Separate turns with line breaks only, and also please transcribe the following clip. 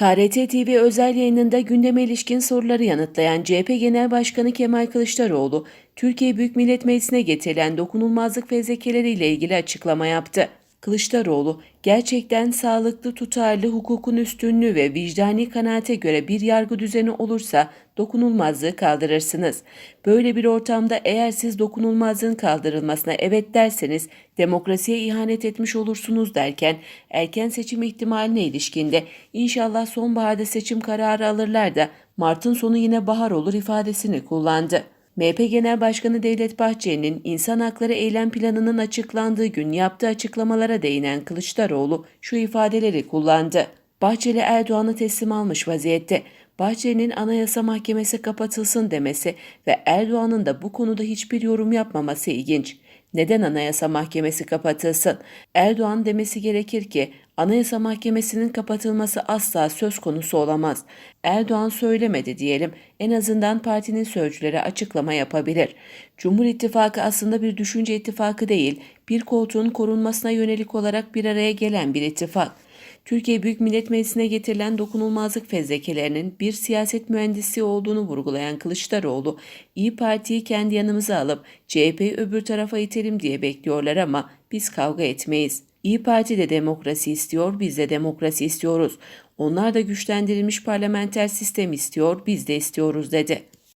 KRT TV özel yayınında gündeme ilişkin soruları yanıtlayan CHP Genel Başkanı Kemal Kılıçdaroğlu, Türkiye Büyük Millet Meclisi'ne getirilen dokunulmazlık fezlekeleriyle ilgili açıklama yaptı. Kılıçdaroğlu, gerçekten sağlıklı, tutarlı, hukukun üstünlüğü ve vicdani kanaate göre bir yargı düzeni olursa dokunulmazlığı kaldırırsınız. Böyle bir ortamda eğer siz dokunulmazlığın kaldırılmasına evet derseniz demokrasiye ihanet etmiş olursunuz derken erken seçim ihtimaline ilişkinde inşallah sonbaharda seçim kararı alırlar da Mart'ın sonu yine bahar olur ifadesini kullandı. MHP Genel Başkanı Devlet Bahçeli'nin insan hakları eylem planının açıklandığı gün yaptığı açıklamalara değinen Kılıçdaroğlu şu ifadeleri kullandı. Bahçeli Erdoğan'ı teslim almış vaziyette. Bahçeli'nin Anayasa Mahkemesi kapatılsın demesi ve Erdoğan'ın da bu konuda hiçbir yorum yapmaması ilginç. Neden Anayasa Mahkemesi kapatılsın? Erdoğan demesi gerekir ki Anayasa Mahkemesi'nin kapatılması asla söz konusu olamaz. Erdoğan söylemedi diyelim. En azından partinin sözcüleri açıklama yapabilir. Cumhur İttifakı aslında bir düşünce ittifakı değil, bir koltuğun korunmasına yönelik olarak bir araya gelen bir ittifak. Türkiye Büyük Millet Meclisi'ne getirilen dokunulmazlık fezlekelerinin bir siyaset mühendisi olduğunu vurgulayan Kılıçdaroğlu, İyi Parti'yi kendi yanımıza alıp CHP'yi öbür tarafa itelim diye bekliyorlar ama biz kavga etmeyiz. İyi Parti de demokrasi istiyor, biz de demokrasi istiyoruz. Onlar da güçlendirilmiş parlamenter sistem istiyor, biz de istiyoruz dedi.